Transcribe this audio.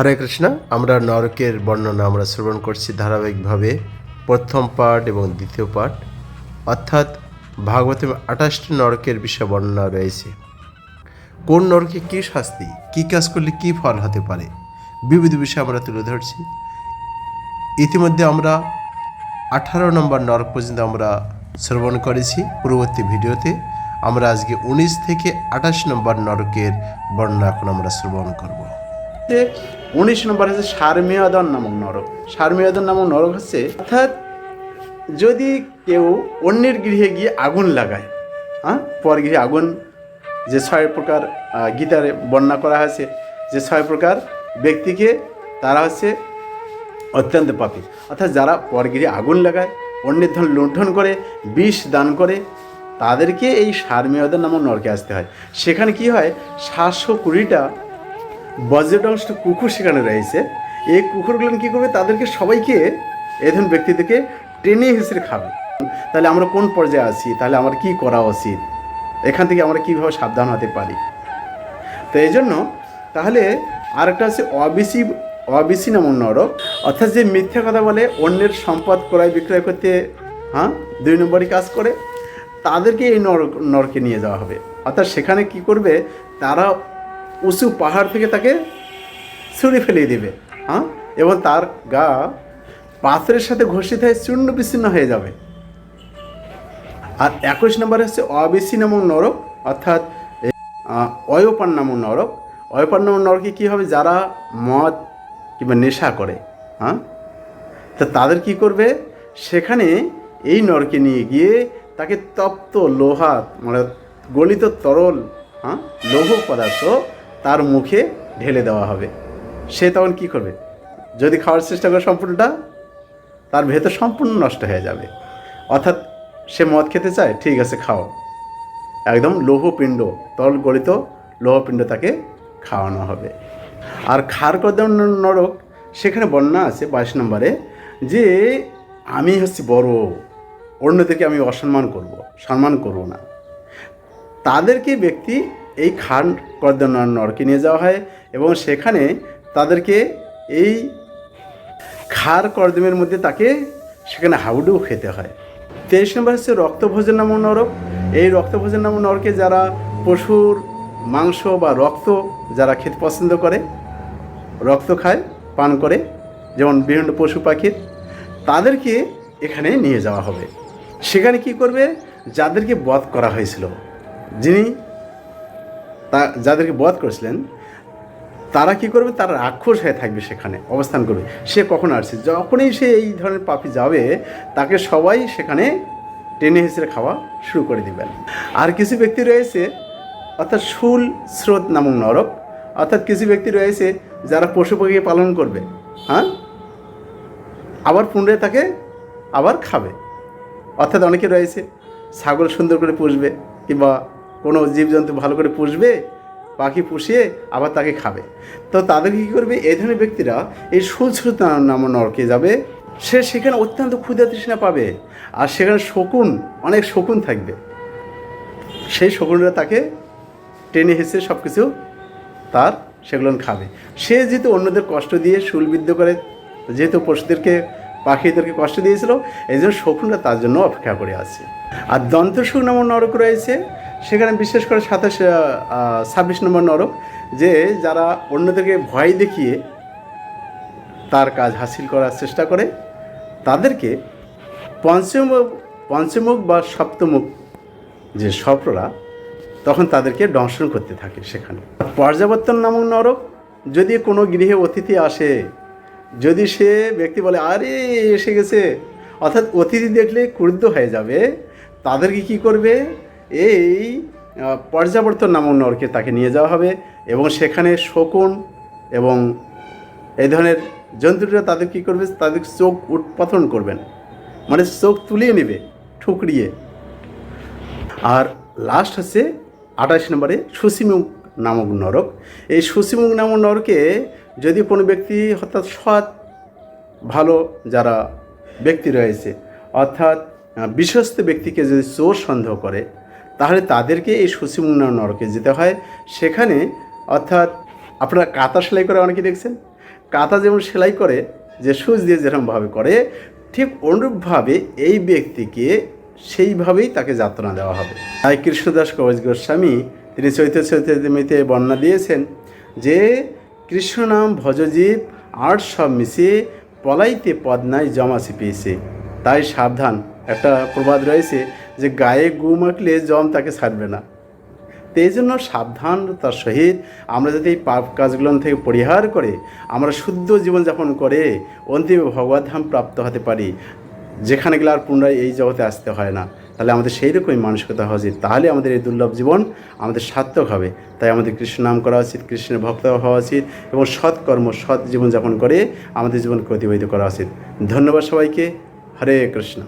হরে কৃষ্ণ, আমরা নরকের বর্ণনা আমরা শ্রবণ করছি ধারাবাহিকভাবে প্রথম পাঠ এবং দ্বিতীয় পাঠ। অর্থাৎ ভাগবতে আঠাশটি নরকের বিষয় বর্ণনা রয়েছে। কোন নরকে কী শাস্তি, কী কাজ করলে কী ফল হতে পারে, বিবিধ বিষয় আমরা তুলে ধরছি। ইতিমধ্যে আমরা আঠারো নম্বর নরক পর্যন্ত আমরা শ্রবণ করেছি পূর্ববর্তী ভিডিওতে। আমরা আজকে উনিশ থেকে আঠাশ নম্বর নরকের বর্ণনা এখন আমরা শ্রবণ করব। উনিশ নম্বর হচ্ছে সারমেয়দন নামক নরক। সারমেয়দন নামক নরক হচ্ছে, অর্থাৎ যদি কেউ অন্যের গৃহে গিয়ে আগুন লাগায় হ্যাঁ পর গৃহে আগুন, যে ছয় প্রকার গীতারে বর্ণনা করা হয়েছে, যে ছয় প্রকার ব্যক্তিকে তারা হচ্ছে অত্যন্ত পাপী। অর্থাৎ যারা পরগিরি আগুন লাগায়, অন্যের ধন লুণ্ঠন করে, বিষ দান করে, তাদেরকে এই সারমেয়দের নামক নরকে আসতে হয়। সেখানে কি হয়? সাতশো কুড়িটা বজ্রডংষ্ট কুকুর সেখানে রয়েছে। এই কুকুরগুলো কী করবে? তাদেরকে সবাইকে এধন ব্যক্তিদেরকে টেনে হিসেবে খাবে। তাহলে আমরা কোন পর্যায়ে আছি? তাহলে আমার কি করা উচিত? এখান থেকে আমরা কীভাবে সাবধান হতে পারি? তো এই জন্য তাহলে আরেকটা হচ্ছে অবিসি অবিসি নামক নরক। অর্থাৎ যে মিথ্যা কথা বলে অন্যের সম্পদ ক্রয় বিক্রয় করতে হ্যাঁ দুই নম্বরই কাজ করে, তাদেরকে এই নরক, নরকে নিয়ে যাওয়া হবে। অর্থাৎ সেখানে কি করবে? তারা উঁচু পাহাড় থেকে তাকে ছুঁড়ে ফেলিয়ে দেবে হ্যাঁ? এবং তার গা পাথরের সাথে ঘষিত হয়ে চূর্ণ বিচ্ছিন্ন হয়ে যাবে। আর একুশ নম্বর হচ্ছে অবিসি নামক নরক, অর্থাৎ অয়পান নামক নরক। অয়পান নামক নরকে কী হবে? যারা মদ কিংবা নেশা করে হ্যাঁ? তা তাদের কি করবে? সেখানে এই নরকে নিয়ে গিয়ে তাকে তপ্ত লোহা মানে গলিত তরল হ্যাঁ? লৌহ পদার্থ তার মুখে ঢেলে দেওয়া হবে। সে তখন কি করবে? যদি খাওয়ার চেষ্টা করে সম্পূর্ণটা, তার ভেতর সম্পূর্ণ নষ্ট হয়ে যাবে। অর্থাৎ সে মদ খেতে চায়, ঠিক আছে, খাও। একদম লৌহপিণ্ড তরল গলিত লৌহপিণ্ড তাকে খাওয়ানো হবে। আর খারকদম নরক, সেখানে বন্যা আছে বাইশ নম্বরে যে, আমি হচ্ছি বড় অন্যদেরকে আমি অসম্মান করব, সম্মান করব না। তাদেরকে ব্যক্তি এই খান কর্দম নরকে নিয়ে যাওয়া হয় এবং সেখানে তাদেরকে এই খার কর্দমের মধ্যে তাকে সেখানে হাউডু খেতে হয়। তেইশ নম্বর হচ্ছে রক্তভোজন নামক নরক। এই রক্তভোজন নামক নরকে যারা পশুর মাংস বা রক্ত যারা খেতে পছন্দ করে, রক্ত খায়, পান করে, যেমন বিভিন্ন পশু পাখির, তাদেরকে এখানে নিয়ে যাওয়া হবে। সেখানে কি করবে? যাদেরকে বধ করা হয়েছিল, যিনি তা যাদেরকে বধ করেছিলেন, তারা কি করবে? তারা রাক্ষস হয়ে থাকবে সেখানে, অবস্থান করবে। সে কখন আসছে? যখনই সে এই ধরনের পাপি যাবে, তাকে সবাই সেখানে টেনে হেসে খাওয়া শুরু করে দিবেন। আর কিছু ব্যক্তি রয়েছে, অর্থাৎ শুল স্রোত নামক নরক, অর্থাৎ কিছু ব্যক্তি রয়েছে যারা পশু পাখিকে পালন করবে হ্যাঁ? আবার পুনরায় তাকে আবার খাবে। অর্থাৎ অনেকে রয়েছে, ছাগল সুন্দর করে পুষবে কিংবা কোনো জীবজন্তু ভালো করে পুষবে, পাখি পুষিয়ে আবার তাকে খাবে। তো তাদের কী করবে? এই ধরনের ব্যক্তিরা এই সুলস্রোত নাম নরকে যাবে, সে সেখানে অত্যন্ত ক্ষুদা তৃষ্ণা পাবে, আর সেখানে শকুন, অনেক শকুন থাকবে। সেই শকুনরা তাকে টেনে হেসে সব কিছু তার সেগুলো খাবে। সে যেহেতু অন্যদের কষ্ট দিয়ে শুলবিদ্ধ করে, যেহেতু পশুদেরকে, পাখিদেরকে কষ্ট দিয়েছিল, এই জন্য শকুনরা তার জন্য অপেক্ষা করে আছে। আর দন্তসুখ নামক নরক রয়েছে সেখানে বিশেষ করে সাতাশ ছাব্বিশ নম্বর নরক, যে যারা অন্যদেরকে ভয় দেখিয়ে তার কাজ হাসিল করার চেষ্টা করে, তাদেরকে পঞ্চমুখ পঞ্চমুখ বা সপ্তমুখ যে সপ্ররা তখন তাদেরকে দংশন করতে থাকে সেখানে। পর্যাবর্তন নামক নরক, যদি কোনো গৃহে অতিথি আসে, যদি সে ব্যক্তি বলে, আরে, এসে গেছে। অর্থাৎ অতিথি দেখলে ক্রুদ্ধ হয়ে যাবে, তাদেরকে কি করবে? এই পর্যাবর্তন নামক নরকে তাকে নিয়ে যাওয়া হবে এবং সেখানে শকুন এবং এই ধরনের জন্তুরা তাদের কী করবে? তাদের চোখ উৎপাদন করবেন। মানে চোখ তুলিয়ে নেবে, ঠুকরিয়ে। আর লাস্ট হচ্ছে আঠাশ নম্বরে সুসিমুখ নামক নরক। এই সুসিমুখ নামক নরকে যদি কোনো ব্যক্তি অর্থাৎ সৎ, ভালো যারা ব্যক্তি রয়েছে, অর্থাৎ বিশ্বস্ত ব্যক্তিকে যদি চোর সন্দেহ করে তাহলে তাদেরকে এই নামক নরকে যেতে হয়। সেখানে অর্থাৎ আপনারা কাতা সেলাই করে অনেকে দেখছেন? কাঁথা যেমন সেলাই করে, যে সুচ দিয়ে যেরকমভাবে করে, ঠিক অনুরূপভাবে এই ব্যক্তিকে সেইভাবেই তাকে যাতনা দেওয়া হবে। তাই কৃষ্ণদাস কবচ গোস্বামী তিনি চৈত্র চৈতন্যতে বর্ণনা দিয়েছেন যে, কৃষ্ণ নাম ভজজীব, আর সব মিশিয়ে পলাইতে পদনায় জমা পেয়েছে তাই সাবধান, একটা প্রবাদ রয়েছে যে গায়ে গু মাখলে জম তাকে ছাড়বে না। তো এই জন্য সাবধানতার সহিত আমরা যদি এই পাপ কাজগুলো থেকে পরিহার করে, আমরা শুদ্ধ জীবনযাপন করে অন্তিম ভগবদ্ধাম প্রাপ্ত হতে পারি। যেখানে গেলে আর পুনরায় এই জগতে আসতে হয় না। তাহলে আমাদের সেই রকমই মানসিকতা হওয়া উচিত। তাহলে আমাদের এই দুর্লভ জীবন আমাদের সার্থক হবে। তাই আমাদের কৃষ্ণ নাম করা উচিত, কৃষ্ণের ভক্ত হওয়া উচিত এবং সৎকর্ম, সৎ জীবনযাপন করে আমাদের জীবনকে অতিবাহিত করা উচিত। ধন্যবাদ সবাইকে। হরে কৃষ্ণ।